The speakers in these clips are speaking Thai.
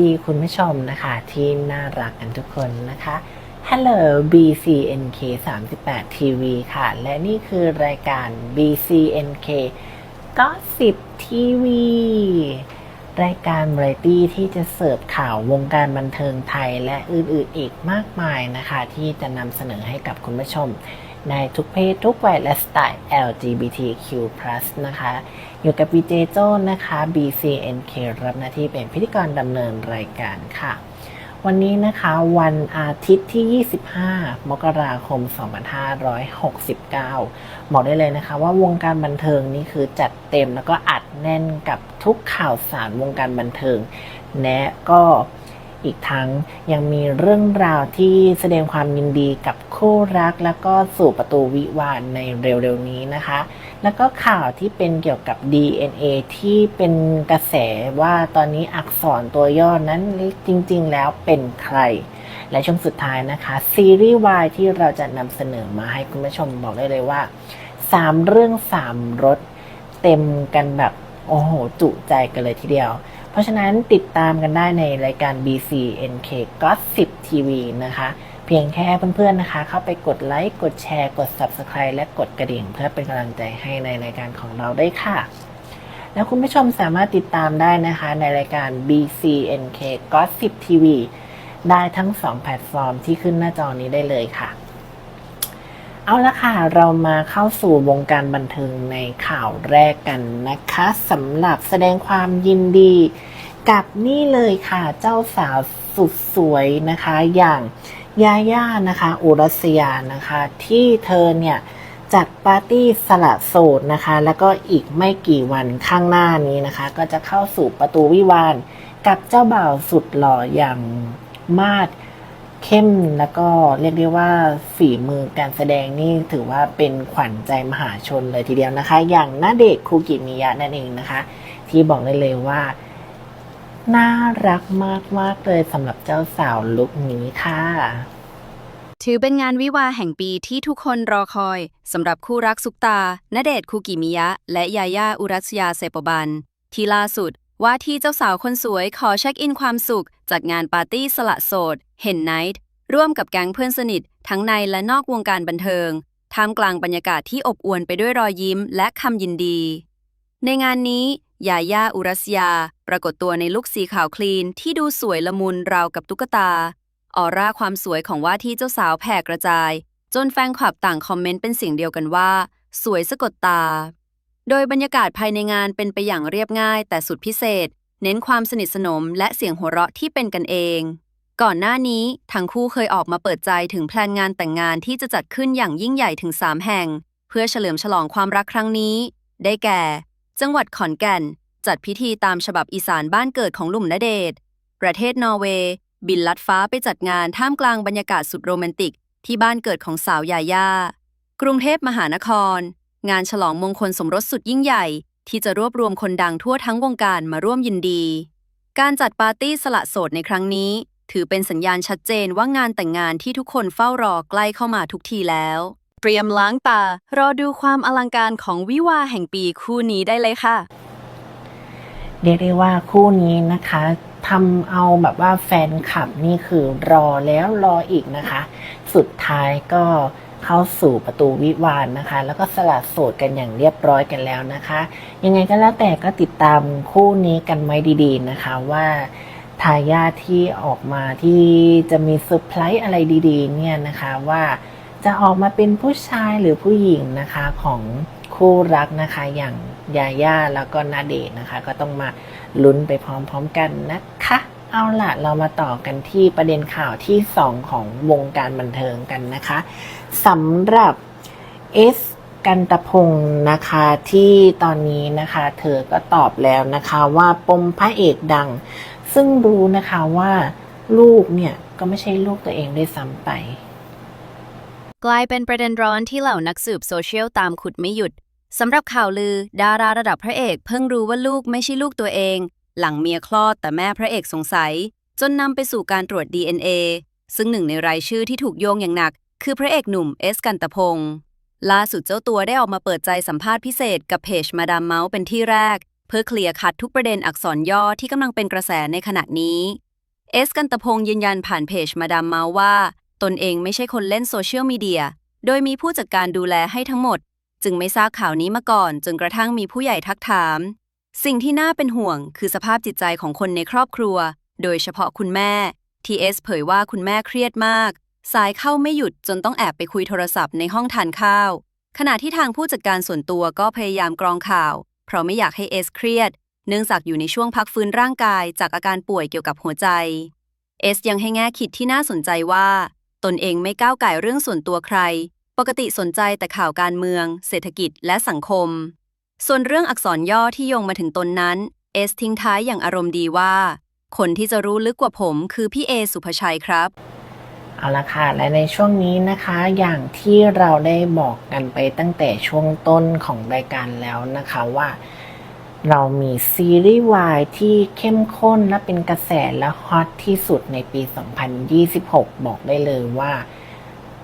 ดีคุณผู้ชมนะคะ ที่น่ารักกันทุกคนนะคะ Hello BCNK 38 TV ค่ะ และนี่คือรายการ BCNK Gossip TV รายการวาไรตี้ที่จะเสิร์ฟข่าววงการบันเทิงไทยและอื่นๆอีกมากมายนะคะ ที่จะนำเสนอให้กับคุณผู้ชม ในทุกเพศทุกวัยและสไตล์ LGBTQ+ นะคะอยู่กับ VJ โจ้นะคะ BCNK รับหน้าที่เป็นพิธีกรดำเนินรายการค่ะ วันนี้นะคะวันอาทิตย์ที่ 25 มกราคม 2569 บอกได้เลยนะคะ ว่าวงการบันเทิงนี่คือจัดเต็มแล้วก็อัดแน่นกับทุกข่าวสารวงการบันเทิง และก็อีกทั้งยังมีเรื่องราวที่แสดงความยินดีกับ คู่รักแล้วก็สู่ประตูวิวาห์ในเร็วๆนี้นะคะ แล้วก็ข่าวที่เป็นเกี่ยวกับ DNA ที่เป็นกระแสว่าตอนนี้อักษรตัวย่อนั้นจริงๆแล้วเป็นใคร และช่วงสุดท้ายนะคะ ซีรีส์วายที่เราจะนำเสนอมาให้คุณผู้ชมบอกได้เลยว่า 3 เรื่อง 3รสเต็มกันแบบโอ้โห จุใจกันเลยทีเดียว เพราะฉะนั้นติดตามกันได้ในรายการ BCNK Gossip TV นะคะ เพียงแค่เพื่อนๆนะคะ เข้าไปกดไลค์ กดแชร์ กด Subscribe และกดกระดิ่ง เพื่อเป็นกำลังใจให้ในรายการของเราได้ค่ะแล้วคุณผู้ชมสามารถติดตามได้นะคะ ในรายการ BCNK Gossip TV ได้ทั้ง 2 แพลตฟอร์มที่ขึ้นหน้าจอนี้ได้เลยค่ะ เอาละค่ะ เรามาเข้าสู่วงการบันเทิงในข่าวแรกกันนะคะสำหรับแสดงความยินดีกับนี่เลยค่ะ เจ้าสาวสุดสวยนะคะ อย่าง ยาย่านะคะอุรัสยานะคะ ที่เธอเนี่ยจัดปาร์ตี้สละโสดนะคะ แล้วก็อีกไม่กี่วันข้างหน้านี้นะคะ ก็จะเข้าสู่ประตูวิวาห์กับเจ้าบ่าวสุดหล่ออย่างมาดเข้มแล้วก็เรียกได้ว่าฝีมือการแสดงนี่ถือว่าเป็นขวัญใจมหาชนเลยทีเดียวนะคะ อย่างนาเดชน์คูกิมิยะนั่นเองนะคะ ที่บอกได้เลยว่า น่ารักมากๆเลยสำหรับเจ้าสาวลุคนี้ค่ะ ถือเป็นงานวิวาห์แห่งปีที่ทุกคนรอคอยสำหรับคู่รักซุปตาณเดชคูกิมิยะ และยาย่าอุรัสยาเซปบัน ที่ล่าสุด ว่าที่เจ้าสาวคนสวยขอเช็คอินความสุข จากงานปาร์ตี้สละโสดเห็นไนท์ร่วมกับแก๊งเพื่อนสนิท ทั้งในและนอกวงการบันเทิงท่ามกลางบรรยากาศที่อบอวลไปด้วยรอยยิ้มและคำยินดี ในงานนี้ยาย่าอุรัสยา ปรากฏตัวในลุคสีขาวคลีนที่ดูสวยละมุนราวกับตุ๊กตา ออร่าความสวยของว่าที่เจ้าสาวแผ่กระจาย จนแฟนคลับต่างคอมเมนต์เป็นเสียงเดียวกันว่า สวยสะกดตา โดยบรรยากาศภายในงานเป็นไปอย่างเรียบง่าย แต่สุดพิเศษ เน้นความสนิทสนมและเสียงหัวเราะที่เป็นกันเอง ก่อนหน้านี้ทั้งคู่เคยออกมาเปิดใจถึงแพลนงานแต่งงานที่จะจัดขึ้นอย่างยิ่งใหญ่ถึง 3 แห่ง เพื่อเฉลิมฉลองความรักครั้งนี้ ได้แก่ จังหวัดขอนแก่น จัดพิธีตามฉบับอีสานบ้านเกิดของหนุ่มณเดชประเทศนอร์เวย์ บินลัดฟ้าไปจัดงานท่ามกลางบรรยากาศสุดโรแมนติก ที่บ้านเกิดของสาวยาย่า กรุงเทพมหานคร งานฉลองมงคลสมรสสุดยิ่งใหญ่ ที่จะรวบรวมคนดังทั่วทั้งวงการมาร่วมยินดี การจัดปาร์ตี้สละโสดในครั้งนี้ ถือเป็นสัญญาณชัดเจนว่างานแต่งงานที่ทุกคนเฝ้ารอใกล้เข้ามาทุกทีแล้ว เตรียมล้างตา รอดูความอลังการของวิวาแห่งปีคู่นี้ได้เลยค่ะ เรียกได้ว่าคู่นี้นะคะ ทำเอาแบบว่าแฟนคลับนี่คือรอแล้วรออีกนะคะ สุดท้ายก็เข้าสู่ประตูวิวาห์นะคะ แล้วก็สละโสดกันอย่างเรียบร้อยกันแล้วนะคะ ยังไงก็แล้วแต่ก็ติดตามคู่นี้กันไว้ดีๆนะคะว่าทายาทที่ออกมาที่จะมีเซอร์ไพรส์อะไรดี ๆ เนี่ยนะคะว่าจะออกมาเป็นผู้ชายหรือผู้หญิงนะคะของ คู่รักนะคะ อย่างยาย่าแล้วก็นาเดชนะคะ ก็ต้องมาลุ้นไปพร้อมๆกันนะคะ เอาล่ะเรามาต่อกันที่ประเด็นข่าวที่ 2 ของวงการบันเทิงกันนะคะสำหรับเอสกันตพงศ์นะคะที่ตอนนี้นะคะ เธอก็ตอบแล้วนะคะว่าปมพระเอกดัง ซึ่งรู้นะคะว่าลูกเนี่ย ก็ไม่ใช่ลูกตัวเองด้วยซ้ำไป กลายเป็นประเด็นร้อนที่เหล่านักสืบโซเชียลตามขุดไม่หยุด สำหรับข่าวลือ ดาราระดับพระเอกเพิ่งรู้ว่าลูกไม่ใช่ลูกตัวเอง หลังเมียคลอดแต่แม่พระเอกสงสัย จนนำไปสู่การตรวจ DNA ซึ่งหนึ่งในรายชื่อที่ถูกโยงอย่างหนัก คือพระเอกหนุ่มเอสกันตพงศ์ล่าสุดเจ้าตัวได้ออกมาเปิดใจสัมภาษณ์พิเศษกับเพจมาดามเมาส์เป็นที่แรก เพื่อเคลียร์คัดทุกประเด็นอักษรย่อที่กำลังเป็นกระแสในขณะนี้เอสกันตพงษ์ยืนยันผ่านเพจมาดามเมาว่า ตนเองไม่ใช่คนเล่นโซเชียลมีเดียโดยมีผู้จัดการดูแลให้ทั้งหมด จึงไม่ทราบข่าวนี้มาก่อน จนกระทั่งมีผู้ใหญ่ทักถาม สิ่งที่น่าเป็นห่วง คือสภาพจิตใจของคนในครอบครัว โดยเฉพาะคุณแม่ทีเอสเผยว่าคุณแม่เครียดมาก สายเข้าไม่หยุดจนต้องแอบไปคุยโทรศัพท์ในห้องทานข้าว ขณะที่ทางผู้จัดการส่วนตัวก็พยายามกรองข่าว เพราะไม่อยากให้เอสเครียด เนื่องจากอยู่ในช่วงพักฟื้นร่างกาย จากอาการป่วยเกี่ยวกับหัวใจเอสยังให้แง่คิดที่น่าสนใจว่า ตนเองไม่ก้าวไก่เรื่องส่วนตัวใคร ปกติสนใจแต่ข่าวการเมือง เศรษฐกิจและสังคม ส่วนเรื่องอักษรย่อที่โยงมาถึงตนนั้น เอสทิ้งท้ายอย่างอารมณ์ดีว่า คนที่จะรู้ลึกกว่าผมคือพี่เอสุภชัยครับ เอาละค่ะ และในช่วงนี้นะคะ อย่างที่เราได้บอกกันไปตั้งแต่ช่วงต้นของรายการแล้วนะคะว่าเรามีซีรีส์วายที่เข้มข้นและเป็นกระแสและฮอตที่สุดในปี 2026 บอกได้เลยว่า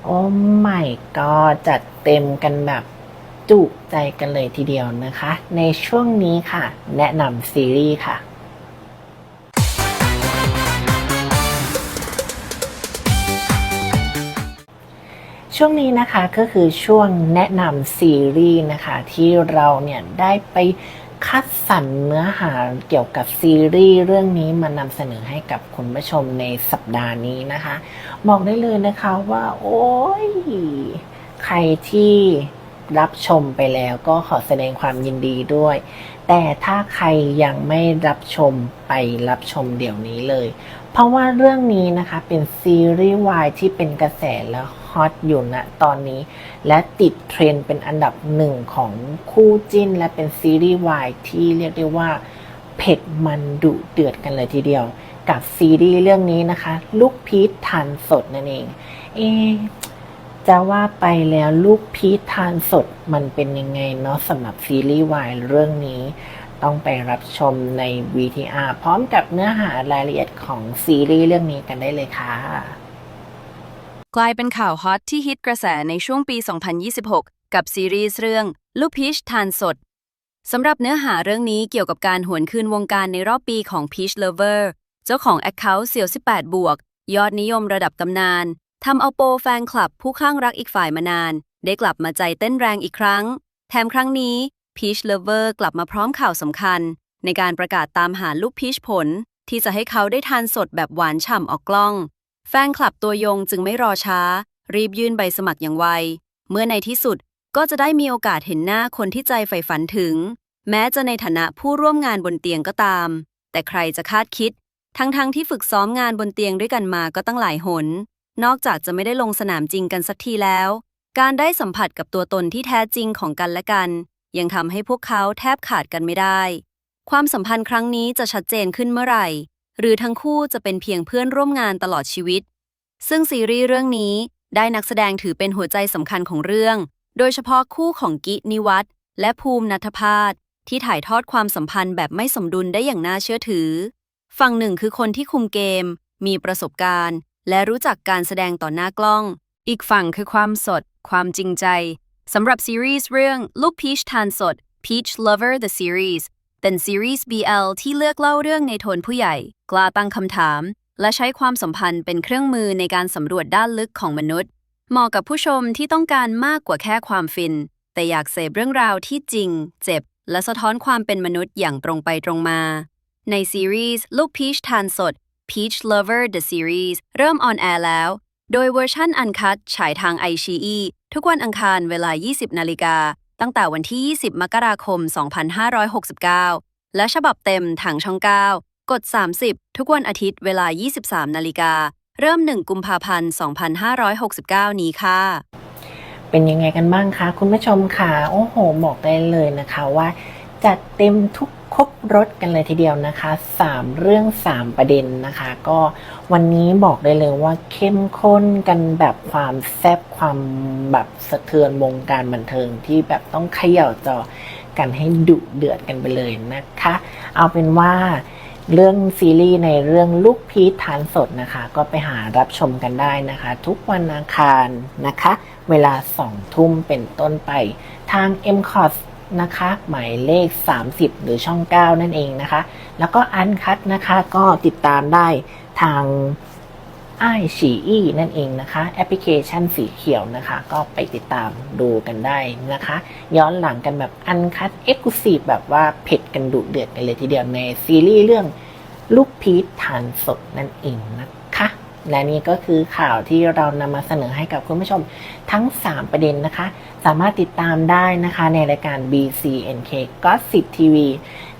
โอ้ไม่ก็จัดเต็มกันแบบจุใจกันเลยทีเดียวนะคะ ในช่วงนี้ค่ะ แนะนำซีรีส์ค่ะช่วงนี้นะคะก็คือช่วงแนะนำซีรีส์นะคะ ที่เราเนี่ยได้ไป คัดสรรเนื้อหาเกี่ยวกับซีรีส์เรื่องนี้มานำเสนอให้กับคุณผู้ชมในสัปดาห์นี้นะคะ บอกได้เลยนะคะว่า โอ้ย ใครที่รับชมไปแล้วก็ขอแสดงความยินดีด้วย แต่ถ้าใครยังไม่รับชมไปรับชมเดี๋ยวนี้เลย เพราะว่าเรื่องนี้นะคะเป็นซีรีส์วายที่เป็นกระแสและ ฮอตอยู่ณตอนนี้ และติดเทรนด์เป็นอันดับหนึ่งของคู่จิ้น และเป็นซีรีส์วายที่เรียกได้ว่าเผ็ดมันดุเดือดกันเลยทีเดียว กับซีรีส์เรื่องนี้นะคะ ลูกพีชทานสดนั่นเอง เอจะว่าไปแล้วลูกพีชทานสดมันเป็นยังไงเนาะสำหรับซีรีส์วายเรื่องนี้ต้องไปรับชมใน VTR พร้อมกับเนื้อหารายละเอียดของซีรีส์เรื่องนี้กันได้เลยค่ะ กลายเป็นข่าวฮอตที่ฮิตกระแสในช่วงปี 2026 กับซีรีส์เรื่อง ลูกพีชทานสด สำหรับเนื้อหาเรื่องนี้เกี่ยวกับการหวนคืนวงการในรอบปีของ Peach Lover เจ้าของ Account เสี่ยว 18 บวก ยอดนิยมระดับตำนานทำเอาโปแฟนคลับผู้ข้างรักอีกฝ่ายมานาน ได้กลับมาใจเต้นแรงอีกครั้ง แถมครั้งนี้ Peach Lover กลับมาพร้อมข่าวสำคัญ ในการประกาศตามหาลูกพีชผล ที่จะให้เขาได้ทานสดแบบหวานฉ่ำออกกล้อง แฟนคลับตัวยงจึงไม่รอช้า รีบยื่นใบสมัครอย่างไว เมื่อในที่สุดก็จะได้มีโอกาสเห็นหน้าคนที่ใจใฝ่ฝันถึง แม้จะในฐานะผู้ร่วมงานบนเตียงก็ตาม แต่ใครจะคาดคิด ทั้งๆทที่ฝึกซ้อมงานบนเตียงด้วยกันมาก็ตั้งหลายหน นอกจากจะไม่ได้ลงสนามจริงกันสักทีแล้ว การได้สัมผัสกับตัวตนที่แท้จริงของกันและกัน ยังทำให้พวกเขาแทบขาดกันไม่ได้ ความสัมพันธ์ครั้งนี้จะชัดเจนขึ้นเมื่อไหร่ หรือทั้งคู่จะเป็นเพียงเพื่อนร่วมงานตลอดชีวิต ซึ่งซีรีส์เรื่องนี้ได้นักแสดงถือเป็นหัวใจสำคัญของเรื่อง โดยเฉพาะคู่ของกินิวัฒน์และภูมินัทพาสที่ถ่ายทอดความสัมพันธ์แบบไม่สมดุลได้อย่างน่าเชื่อถือ ฝั่งหนึ่งคือคนที่คุมเกม มีประสบการณ์ และรู้จักการแสดงต่อหน้ากล้อง อีกฝั่งคือความสด ความจริงใจสำหรับซีรีส์เรื่องลูกพีชทานสด Peach Lover the Series เป็นซีรีส์ BL ที่เลือกเล่าเรื่องในโทนผู้ใหญ่ กล้าตั้งคำถาม และใช้ความสัมพันธ์เป็นเครื่องมือในการสำรวจด้านลึกของมนุษย์ เหมาะกับผู้ชมที่ต้องการมากกว่าแค่ความฟิน แต่อยากเสพเรื่องราวที่จริง เจ็บ และสะท้อนความเป็นมนุษย์อย่างตรงไปตรงมา ในซีรีส์ลูกพีชทานสด Peach Lover the Series เริ่มออนแอร์แล้ว โดยเวอร์ชั่นอันคัดฉายทาง i อ e ทุกวันอังคารเวลา 20 นาฬิกา ตั้งแต่วันที่ 20 มกราคม 2569 และฉบับเต็มทางช่อง 9 กด 30 ทุกวันอาทิตย์เวลา 23 นาฬิกา เริ่ม 1 กุมภาพันธ์ 2569 นี้ค่ะ เป็นยังไงกันบ้างคะ คุณผู้ชมค่ะโอ้โห บอกได้เลยนะคะว่า จัดเต็มทุก ครบรถกันเลยทีเดียวนะคะ 3 เรื่อง 3 ประเด็นนะคะ ก็วันนี้บอกได้เลยว่าเข้มข้นกันแบบความแซ่บความแบบสะเทือนวงการบันเทิงที่แบบต้องเขย่าจอกันให้ดุเดือดกันไปเลยนะคะ เอาเป็นว่าเรื่องซีรีส์ในเรื่องลูกพีชทานสดนะคะ ก็ไปหารับชมกันได้นะคะ ทุกวันอังคารนะคะ เวลาสองทุ่มเป็นต้นไปทาง m c o s นะคะ หมายเลข 30 หรือช่อง 9 นั่นเองนะคะ แล้วก็อันคัดนะคะก็ติดตามได้ทางไอฉีอีนั่นเองนะคะ แอปพลิเคชันสีเขียวนะคะ ก็ไปติดตามดูกันได้นะคะ ย้อนหลังกันแบบอันคัดเอ็กซ์คลูซีฟแบบว่าเผ็ดกันดุเดือดกันเลยทีเดียวในซีรีส์เรื่องลูกพีชทานสดนั่นเองนะคะ และนี่ก็คือข่าวที่เรานำมาเสนอให้กับคุณผู้ชมทั้ง 3 ประเด็นนะคะ สามารถติดตามได้นะคะในรายการ BCNK Gossip TV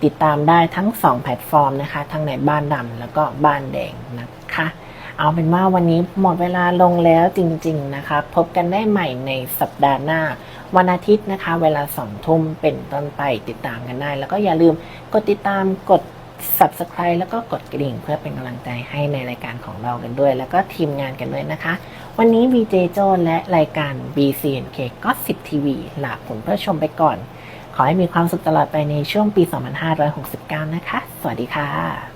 ติดตามได้ทั้ง 2 แพลตฟอร์มนะคะ ทั้งในบ้านดำแล้วก็บ้านแดงนะคะ เอาเป็นว่าวันนี้หมดเวลาลงแล้วจริง ๆนะคะ พบกันได้ใหม่ในสัปดาห์หน้า วันอาทิตย์นะคะ เวลาสองทุ่มเป็นต้นไปติดตามกันได้ แล้วก็อย่าลืมกดติดตามกด subscribe แล้วก็กดกระดิ่งเพื่อเป็นกำลังใจให้ในรายการของเรากันด้วย แล้วก็ทีมงานกันด้วยนะคะ วันนี้ VJ โจและรายการ BCNK Gossip TV ลาคุณเพื่อชมไปก่อน ขอให้มีความสุขตลอดไปในช่วงปี 2569 นะคะ สวัสดีค่ะ